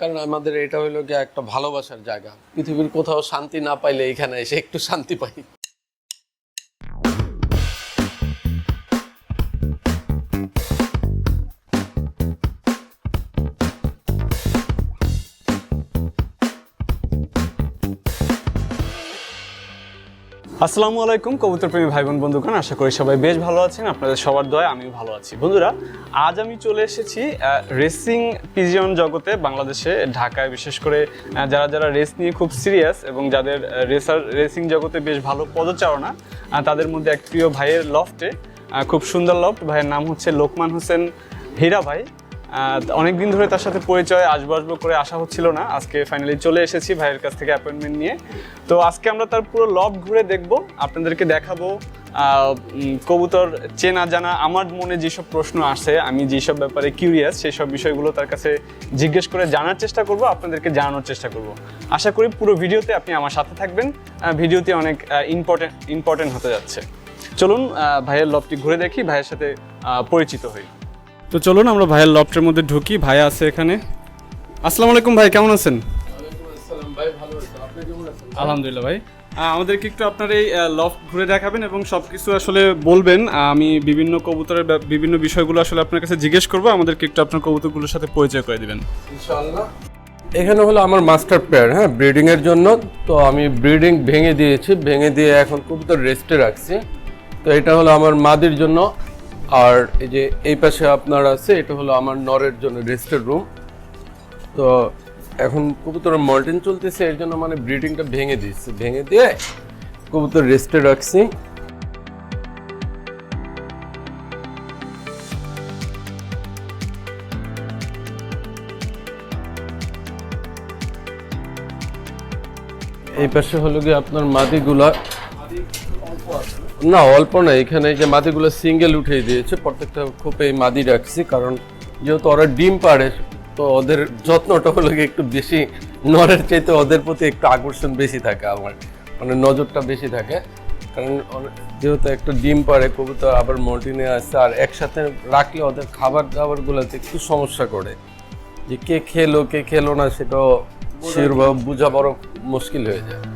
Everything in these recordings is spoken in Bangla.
কারণ আমাদের এটা হইল গিয়ে একটা ভালোবাসার জায়গা। পৃথিবীর কোথাও শান্তি না পাইলে এখানে এসে একটু শান্তি পাই। আসসালামু আলাইকুম কবুতর প্রেমী ভাই বোন বন্ধুগণ, আশা করি সবাই বেশ ভালো আছেন, আপনাদের সবার দয়, আমিও ভালো আছি। বন্ধুরা, আজ আমি চলে এসেছি রেসিং পিজিয়ন জগতে, বাংলাদেশে, ঢাকায়, বিশেষ করে যারা যারা রেস নিয়ে খুব সিরিয়াস এবং যাদের রেসার রেসিং জগতে বেশ ভালো পদচারণা তাদের মধ্যে এক প্রিয় ভাইয়ের লফটে খুব সুন্দর লফট ভাইয়ের নাম হচ্ছে লোকমান হোসেন হীরা ভাই। অনেক দিন ধরে তার সাথে পরিচয় আসব আসব করে আসা হচ্ছিল না। আজকে ফাইনালি চলে এসেছি ভাইয়ের কাছ থেকে অ্যাপয়েন্টমেন্ট নিয়ে। তো আজকে আমরা তার পুরো লব ঘুরে দেখব, আপনাদেরকে দেখাবো। কবুতর চেনা জানা, আমার মনে যেসব প্রশ্ন আসে, আমি যেসব ব্যাপারে কিউরিয়াস সেই সব বিষয়গুলো তার কাছে জিজ্ঞেস করে জানার চেষ্টা করব, আপনাদেরকে জানানোর চেষ্টা করব। আশা করি পুরো ভিডিওতে আপনি আমার সাথে থাকবেন। ভিডিওতে অনেক ইম্পর্টেন্ট ইম্পর্টেন্ট হতে যাচ্ছে। চলুন ভাইয়ের লবটি ঘুরে দেখি, ভাইয়ের সাথে পরিচিত হই। তো চলুন আমরা ভাইয়ের লফটের মধ্যে ঢুকি। ভাই আছে এখানে। আসসালামু আলাইকুম ভাই কেমন আছেন? আলহামদুলিল্লাহ ভাই। আমাদেরকে একটু আপনার এই লফট ঘুরে দেখাবেন এবং সব কিছু আসলে বলবেন। আমি বিভিন্ন কবুতরের বিভিন্ন বিষয়গুলো আসলে আপনার কাছে জিজ্ঞেস করব। আমাদেরকে একটু আপনার কবুতরগুলোর সাথে পরিচয় করে দেবেন। এখানে হলো আমার মাস্টার পেয়ার হ্যাঁ ব্রিডিং এর জন্য। তো আমি ব্রিডিং ভেঙে দিয়েছি। ভেঙে দিয়ে এখন কবুতর রেস্টে রাখছি। তো এটা হলো আমার মাদির জন্য। আর এই যে এই পাশে আপনার আছে, এটা হলো আমার নরের জন্য রেস্টের রুম। তো এখন কবুতরের মল্টিন চলতেছে, এর জন্য মানে ব্রিডিংটা ভেঙে দিচ্ছে ভেঙে দিয়ে কবুতর রেস্টে রাখছি। এই পাশে হলো গিয়ে আপনার মাদিগুলা। না অল্প না এখানে যে মাদিগুলো সিঙ্গেল উঠিয়ে দিয়েছে প্রত্যেকটা খোপে এই মাদি রাখছি কারণ যেহেতু ওরা ডিম পাড়ে তো ওদের যত্নটা হলো একটু বেশি নরের চাইতে ওদের প্রতি একটু আকর্ষণ বেশি থাকে আমার মানে নজরটা বেশি থাকে কারণ যেহেতু একটা ডিম পাড়ে কবুতর আবার মল্টিনে আসছে আর একসাথে রাখলে ওদের খাবার দাবারগুলোতে একটু সমস্যা করে যে কে খেলো কে খেলো না সেটাও সেরভাবে বোঝা বড় মুশকিল হয়ে যায়।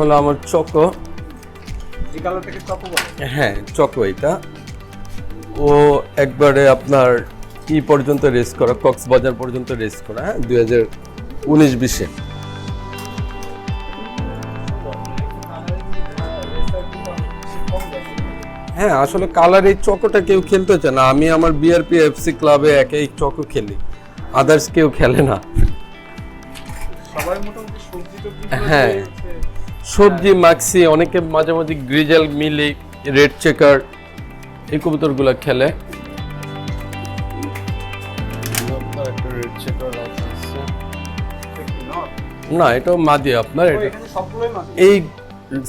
হলো আমার চকো। এই হ্যাঁ চকো এটা। ও একবারে আপনার ই পর্যন্ত রেস করা কক্সবাজার পর্যন্ত রেস করা হ্যাঁ দুই হাজার উনিশ বিশে। হ্যাঁ আসলে কালার এই চকোটা কেউ খেলতে চায় না। আমি আমার বিআরপি এফসি ক্লাবে একাই চকো খেলি। আদার্স কেউ খেলে না। সবাই মোটামুটি সবজি হ্যাঁ। সবজি মাক্সি অনেকে মাঝে মাঝে গ্রিজেল মিলি রেড চেকার এই কবুতরগুলো খেলে। না মাদি আপনার এটা সবগুলোই মাছ এই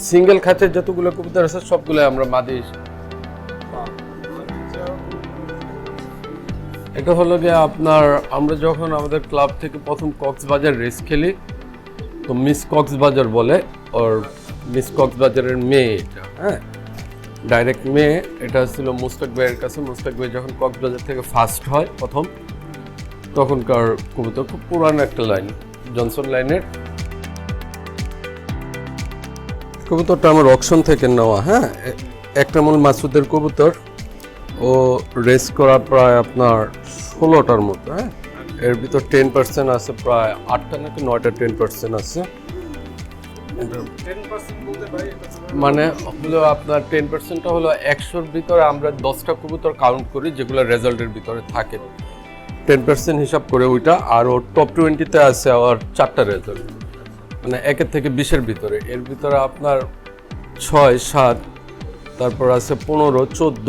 সিঙ্গেল খাঁচের যতগুলো কবুতর আছে সবগুলো আমরা মাদি। এটা হলো গিয়ে আপনার আমরা যখন আমাদের ক্লাব থেকে প্রথম কক্সবাজার রেস খেলি তো মিস কক্সবাজার বলে, ওর মিস কক্সবাজারের মেয়ে এটা হ্যাঁ? ডাইরেক্ট মেয়ে, এটা ছিল মুস্তাক ভাইয়ের কাছে। মুস্তাক ভাই যখন কক্সবাজার থেকে ফার্স্ট হয় প্রথম, তখনকার কবুতর খুব পুরানো একটা লাইন জনসন লাইনের কবুতরটা আমার অকশন থেকে নেওয়া হ্যাঁ? এ- একরামুল মাসুদের কবুতর। ও রেস করা প্রায় আপনার ষোলোটার মতো হ্যাঁ? এর ভিতর টেন পার্সেন্ট আছে, প্রায় আটটা নাকি নয়টা টেন পার্সেন্ট আছে। মানে হলো আপনার টেন পার্সেন্টটা হলো একশোর ভিতরে আমরা দশটা কবুতর কাউন্ট করি, যেগুলো রেজাল্টের ভিতরে থাকে। টেন পার্সেন্ট হিসাব করে ওইটা, আর ওর টপ টোয়েন্টিতে আছে আর চারটা রেজাল্ট মানে একের থেকে বিশের ভিতরে। এর ভিতরে আপনার ছয়, সাত, তারপর আছে পনেরো, চোদ্দ।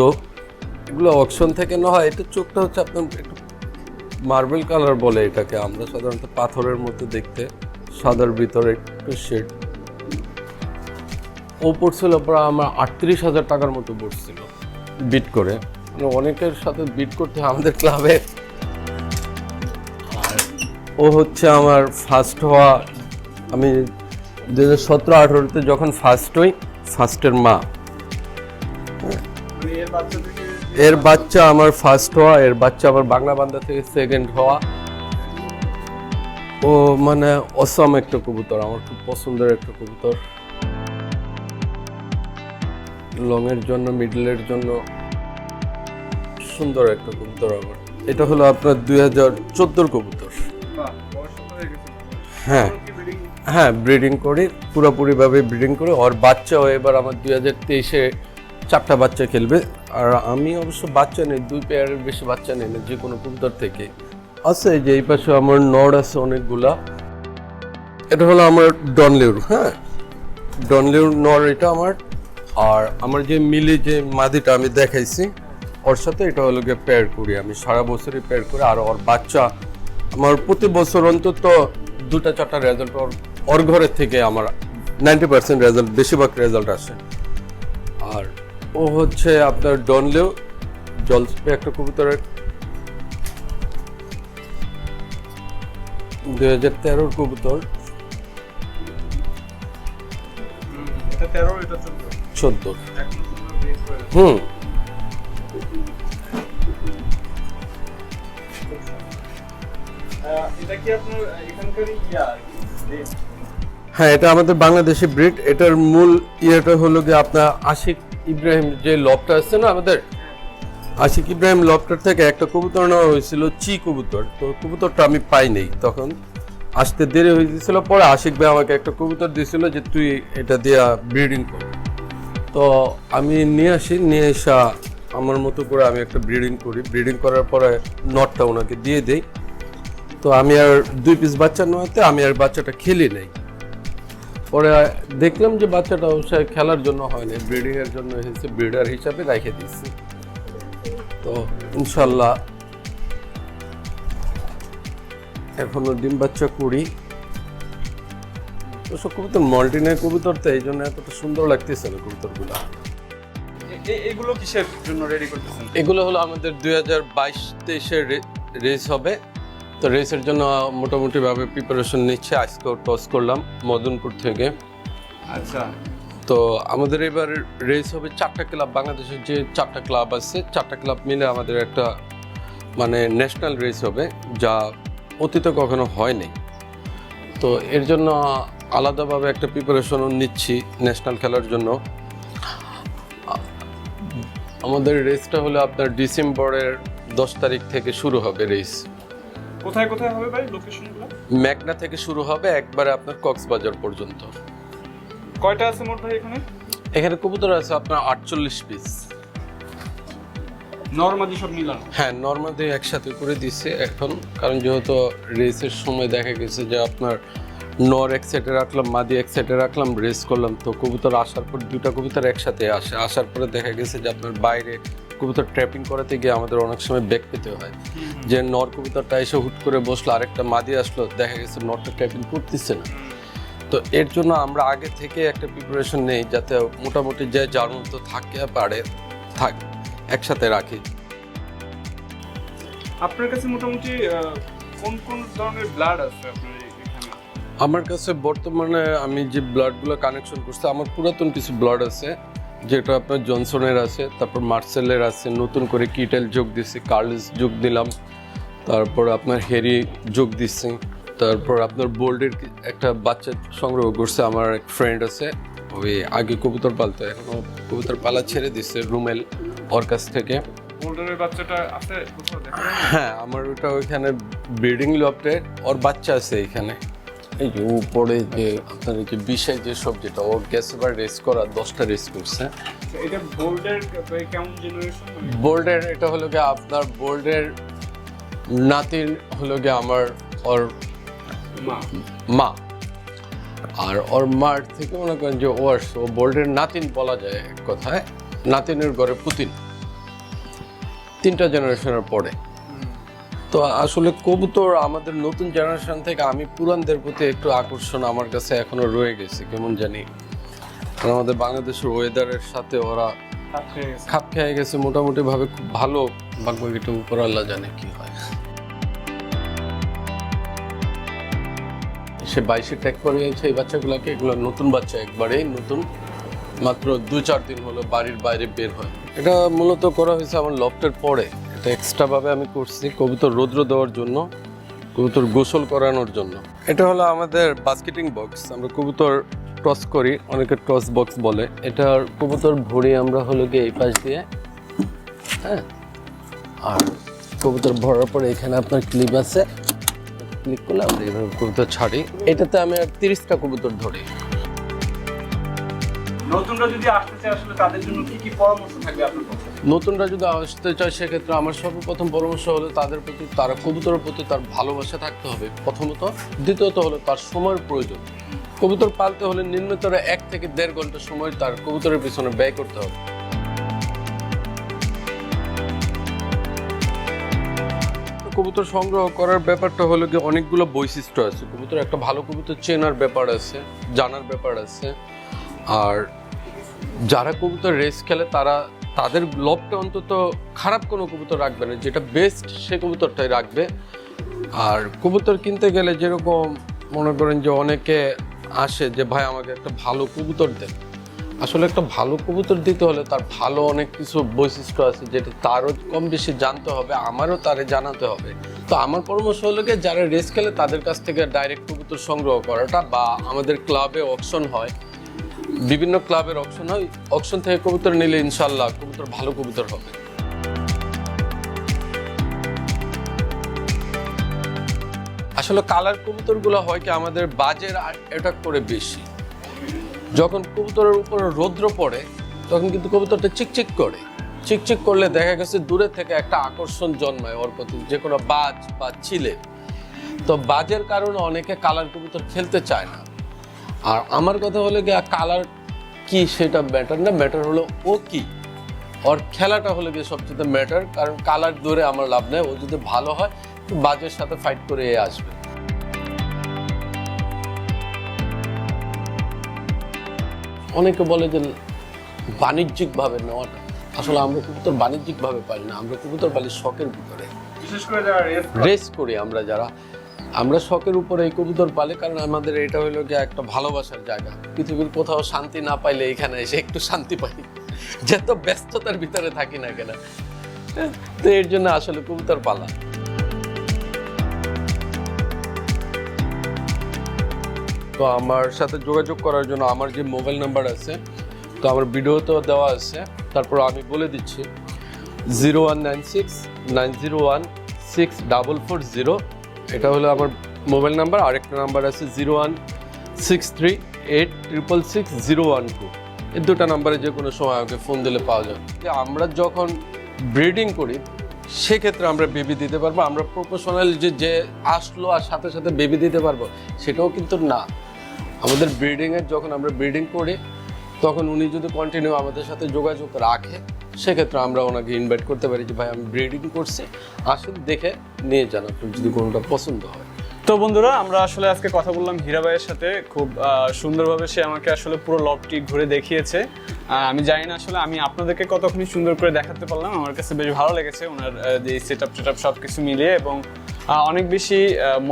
এগুলো অকশন থেকে না হয়। এটা চোখটা হচ্ছে আপনার একটু মার্বেল কালার বলে এটাকে আমরা সাধারণত পাথরের মতো দেখতে সাদার ভিতরে একটু শেড। ও পড়ছিল প্রায় আমার আটত্রিশ হাজার টাকার মতো পড়ছিল বিট করে। মানে অনেকের সাথে বিট করতে আমাদের ক্লাবে আর ও হচ্ছে আমার ফার্স্ট হওয়া আমি দু হাজার সতেরো আঠেরোতে যখন ফার্স্ট হই ফার্স্টের মা। বাচ্চা এর বাচ্চা আমার ফার্স্ট হওয়া এর বাচ্চা আমার বাংলা বান্দা থেকে সেকেন্ড হওয়া। ও মানে অসম একটা কবুতর আমার খুব পছন্দের একটা কবুতর। লং এর জন্য মিডলের জন্য সুন্দর একটা কবুতর আমার। এটা হলো আপনার দুই হাজার চোদ্দোর কবুতর। হয়ে হ্যাঁ হ্যাঁ ব্রিডিং করি পুরোপুরিভাবে ব্রিডিং করে। ওর বাচ্চাও এবার আমার দুই হাজার তেইশে চারটা বাচ্চা খেলবে। আর আমি অবশ্য বাচ্চা নেই, দুই পেয়ারের বেশি বাচ্চা নেই না, যে কোনো কবুতর থেকে। আছে যে এই পাশে আমার নড় আছে অনেকগুলা। এটা হলো আমার ডনলিউর হ্যাঁ? ডনলিউর নড় এটা আমার। আর আমার যে মিলে যে মাদিটা আমি দেখাইছি, ওর সাথে এটা হলো গিয়ে পেয়ার করি আমি। সারা বছরই পেয়ার করি, আর ওর বাচ্চা আমার প্রতি বছর অন্তত দুটা, চারটা রেজাল্ট ওর ওর ঘরের থেকে আমার নাইনটি পার্সেন্ট রেজাল্ট বেশিরভাগ রেজাল্ট আসে। ও হচ্ছে আপনার ডনলেও জলস্পে একটা কবুতরের। দুই হাজার তেরোর কবুতর। চোদ্দ। হয়ে। হুম? হ্যাঁ এটা আমাদের বাংলাদেশি ব্রিড এটার মূল ইয়েটা হলো গিয়ে আপনার আশিক ইব্রাহিম যে লবটা আছে না আমাদের, আশিক ইব্রাহিম লবটার থেকে একটা কবুতর নেওয়া হয়েছিল চি কবুতর। তো কবুতরটা আমি পাই নাই। তখন আসতে দেরি হয়ে গেছিল, পরে আশিক ভাই আমাকে একটা কবুতর দিয়েছিল যে তুই এটা দিয়া ব্রিডিং কর। তো আমি নিয়ে আসি, নিয়ে এসা আমার মতো করে আমি একটা ব্রিডিং করি। ব্রিডিং করার পরে নটটা ওনাকে দিয়ে দেই। তো আমি আর দুই পিস বাচ্চা নেওয়াতে আমি আর বাচ্চাটা খেলি নাই। পরে দেখলাম যে বাচ্চাটা অবশ্যই খেলার জন্য হয়নি ব্রিডিং এর জন্য এসেছে ব্রিডার হিসাবে রেখে দিচ্ছি তো ইনশাল্লাহ এখনও ডিম বাচ্চা করি। ওসব কবুতর মল্টিনের কবুতর তো এই জন্য এতটা সুন্দর লাগতেছে না কবুতরগুলো। এগুলো কিসের জন্য রেডি করতেছেন? এগুলো হলো আমাদের দুই হাজার বাইশ তেইশের রেস হবে। তো রেসের জন্য মোটামুটিভাবে প্রিপারেশন নিচ্ছে। আজকেও টস করলাম মদনপুর থেকে। আচ্ছা। তো আমাদের এবার রেস হবে চারটা ক্লাব বাংলাদেশের যে চারটা ক্লাব আছে চারটা ক্লাব মিলে আমাদের একটা মানে ন্যাশনাল রেস হবে যা অতীতে কখনো হয়নি। তো এর জন্য আলাদাভাবে একটা প্রিপারেশনও নিচ্ছি ন্যাশনাল খেলার জন্য। আমাদের রেসটা হলো আপনার ডিসেম্বরের দশ তারিখ থেকে শুরু হবে রেস কোথায় কোথায় হবে ভাই লোকেশনগুলো? মেঘনা থেকে শুরু হবে একবারে আপনার কক্সবাজার পর্যন্ত। কয়টা আছে মোট ভাই এখানে? এখানে কবুতর আছে আপনার আটচল্লিশ পিস নর্মাদি সব মিলানো? হ্যাঁ নর্মালি একসাথে করে দিচ্ছে এখন কারণ যেহেতু রেসের সময় দেখা গেছে যে আপনার নর এক সেটে রাখলাম মাদি এক সেটে রাখলাম রেস করলাম তো কবুতর আসার পর দুটা কবুতর একসাথে আসে। আসার পরে দেখা গেছে যে আপনার বাইরে কবুতর ট্র্যাপিং করাতে গিয়ে আমাদের অনেক সময় ব্যাক পেতে হয়। যে নর কবুতরটা এসে হুট করে বসল আরেকটা মাদি আসলো দেখা গেছে নরটা ট্র্যাপিং করতেছে না। তো এর জন্য আমরা আগে থেকে একটা প্রিপারেশন নেই যাতে মোটামুটি যে যার মতো থাকে পারে থাক একসাথে রাখি। আপনার কাছে মোটামুটি কোন কোন ধরনের ব্লাড আছে আপনার আমার কাছে বর্তমানে আমি যে ব্লাডগুলো কানেকশন করছি আমার পুরাতন কিছু ব্লাড আছে। যেটা আপনার জনসনের আছে তারপর মার্সেলের আছে নতুন করে কিটেল যোগ দিচ্ছি কার্লস যোগ দিলাম তারপর আপনার হেরি যোগ দিচ্ছি তারপর আপনার বোল্ডের একটা বাচ্চা সংগ্রহ করছে আমার এক ফ্রেন্ড আছে ওই আগে কবুতর পালতো এখন কবুতর পালা ছেড়ে দিচ্ছে রুমেল ওর কাছ থেকে? হ্যাঁ আমার ওটা ওইখানে ব্রিডিং লফটে ওর বাচ্চা আছে এখানে এই যে উপরে যে আপনার যে বিষয় যে সবজিটা ও গেছে এবার রেস করা দশটা রেস করছে। আচ্ছা, এটা বোল্ডের কেমন জেনারেশন বোল্ডের এটা হলো গিয়ে আপনার বোল্ডের নাতির হলো গিয়ে আমার ওর মা। মা। আর ওর মার থেকে মনে করেন যে ও আসছে ও বোল্ডের নাতিন বলা যায় এক কথায় নাতিনের ঘরে পুতিন। তিনটা জেনারেশনের পরে। তো আসলে কবুতর আমাদের নতুন জেনারেশন থেকে আমি পুরানদের প্রতি একটু আকর্ষণ আমার কাছে এখনও রয়ে গেছে কেমন জানি। আমাদের বাংলাদেশের ওয়েদারের সাথে ওরা খাপ খেয়ে গেছে। মোটামুটি ভাবে খুব ভালো। বাগবাগিটা উপর আল্লাহ জানে কি হয়। সে বাইশে ট্যাগ করে গেছে এই বাচ্চাগুলোকে এগুলো নতুন বাচ্চা একবারেই নতুন। মাত্র দু চার দিন হলো বাড়ির বাইরে বের হয়। এটা মূলত করা হয়েছে আমার লফটের পরে। এটা এক্সট্রা ভাবে আমি করছি কবুতর রৌদ্র দেওয়ার জন্য, কবুতর গোসল করানোর জন্য। এটা হলো আমাদের বাস্কেটিং বক্স আমরা কবুতর টস করি, অনেকে টস বক্স বলে। এটার কবুতর ভরি আমরা হলো গিয়ে এই পাশ দিয়ে হ্যাঁ? আর কবুতর ভরার পরে এখানে আপনার ক্লিপ আছে। ক্লিক করলে আমরা এইভাবে কবুতর ছাড়ি। এটাতে আমি আর তিরিশটা কবুতর ধরি। নতুনরা যদি আসতে চায় আসলে তাদের জন্য কি কি পরামর্শ থাকবে আপনার নতুনরা যদি আসতে চায়, সেক্ষেত্রে আমার সর্বপ্রথম পরামর্শ হলো তাদের প্রতি, তারা কবুতরের প্রতি তার ভালোবাসা থাকতে হবে। প্রথমত। দ্বিতীয়ত হলো তার সময়ের প্রয়োজন। কবুতর পালতে হলে নিম্নতর এক থেকে দেড় ঘণ্টা সময় তার কবুতরের পিছনে ব্যয় করতে হবে। কবুতর সংগ্রহ করার ব্যাপারটা হলো কি অনেকগুলো বৈশিষ্ট্য আছে। কবুতর একটা ভালো কবুতর চেনার ব্যাপার আছে, জানার ব্যাপার আছে। আর যারা কবুতর রেস খেলে, তারা, তাদের লবটা অন্তত খারাপ কোনো কবুতর রাখবে না। যেটা বেস্ট সে কবুতরটাই রাখবে। আর কবুতর কিনতে গেলে যেরকম মনে করেন যে অনেকে আসে যে, ভাই, আমাকে একটা ভালো কবুতর দেন। আসলে একটা ভালো কবুতর দিতে হলে তার ভালো অনেক কিছু বৈশিষ্ট্য আছে, যেটা তারও কম বেশি জানতে হবে, আমারও তারে জানাতে হবে। তো আমার পরামর্শ হলো কি যারা রেস খেলে, তাদের কাছ থেকে ডাইরেক্ট কবুতর সংগ্রহ করাটা বা আমাদের ক্লাবে অপশন হয় বিভিন্ন ক্লাবের অপশন হয়, অপশন থেকে কবুতর নিলে ইনশাল্লাহ কবুতর ভালো কবুতর হবে। আসলে কালার কবুতরগুলো হয় কি, আমাদের বাজের অ্যাটাক করে বেশি। যখন কবুতরের উপরে রৌদ্র পড়ে, তখন কিন্তু কবুতরটা চিকচিক করে। চিকচিক করলে দেখা গেছে দূরে থেকে একটা আকর্ষণ জন্মায় ওর প্রতি, যে কোনো বাজ বা চিলে তো বাজের কারণে অনেকে কালার কবুতর খেলতে চায় না। আর আমার কথা হলো গিয়ে কালার কি সেটা ম্যাটার না ম্যাটার হলো ও কি। ওর খেলাটা হলো গিয়ে সবচেয়ে ম্যাটার কারণ কালার দূরে আমার লাভ নেই ও যদি ভালো হয় তো বাজের সাথে ফাইট করে আসবে। অনেকে বলে যে বাণিজ্যিকভাবে নেওয়াটা আসলে আমরা কবুতর বাণিজ্যিকভাবে পাই না আমরা কবুতর পালি শখের ভিতরে। রেস করি আমরা যারা। আমরা শখের উপরে এই কবুতর পালে, কারণ আমাদের এটা হলো গিয়ে একটা ভালোবাসার জায়গা। পৃথিবীর কোথাও শান্তি না পাইলে এখানে এসে একটু শান্তি পাই। যত ব্যস্ততার ভিতরে থাকি না কেন। তো এর জন্য আসলে কবুতর পালা। তো আমার সাথে যোগাযোগ করার জন্য আমার যে মোবাইল নাম্বার আছে, তো আমার ভিডিওতেও দেওয়া আছে। তারপর আমি বলে দিচ্ছি, zero one nine six nine zero one six double four zero এটা হলো আমার মোবাইল নাম্বার, আরেকটা নাম্বার আছে zero one six three eight triple six zero one two. এই দুটো নাম্বারে যে কোনো সময় আমাকে ফোন দিলে পাওয়া যাবে আমরা যখন ব্রিডিং করি, সেক্ষেত্রে আমরা বেবি দিতে পারব, আমরা প্রফেশনাল যে যে আসলো আর সাথে সাথে বেবি দিতে পারব, সেটাও কিন্তু না। আমাদের ব্রিডিংয়ের যখন আমরা ব্রিডিং করি, তখন উনি যদি কন্টিনিউ আমাদের সাথে যোগাযোগ রাখে সেক্ষেত্রে আমরা ওনাকে ইনভাইট করতে পারি যে, ভাই, আমি ব্রিডিং করছি। আসুন, দেখে নিয়ে যান আপনার যদি কোনোটা পছন্দ হয়। তো বন্ধুরা, আমরা আসলে আজকে কথা বললাম হীরা ভাইয়ের সাথে। খুব সুন্দরভাবে সে আমাকে আসলে পুরো লবটি ঘুরে দেখিয়েছে। আমি জানি না আসলে আমি আপনাদেরকে কতক্ষণ সুন্দর করে দেখাতে পারলাম। আমার কাছে বেশ ভালো লেগেছে ওনার যে সেট আপ টেট সব কিছু মিলিয়ে এবং অনেক বেশি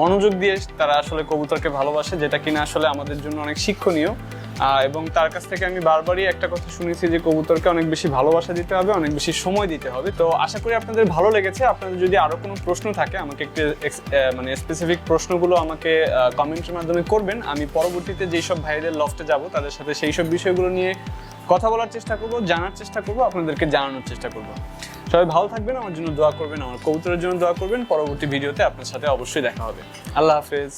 মনোযোগ দিয়ে তারা আসলে কবুতরকে ভালোবাসে, যেটা কিনা আসলে আমাদের জন্য অনেক শিক্ষণীয়। এবং তার কাছ থেকে আমি বারবারই একটা কথা শুনেছি যে কবুতরকে অনেক বেশি ভালোবাসা দিতে হবে, অনেক বেশি সময় দিতে হবে। তো আশা করি আপনাদের ভালো লেগেছে। আপনাদের যদি আরও কোনো প্রশ্ন থাকে, আমাকে একটু মানে স্পেসিফিক প্রশ্নগুলো আমাকে কমেন্টের মাধ্যমে করবেন। আমি পরবর্তীতে যেই সব ভাইদের লফটে যাব, তাদের সাথে সেই সব বিষয়গুলো নিয়ে কথা বলার চেষ্টা করব, জানার চেষ্টা করব, আপনাদেরকে জানানোর চেষ্টা করব। সবাই ভালো থাকবেন, আমার জন্য দোয়া করবেন, আমার কবুতরের জন্য দোয়া করবেন। পরবর্তী ভিডিওতে আপনার সাথে অবশ্যই দেখা হবে। আল্লাহ হাফেজ।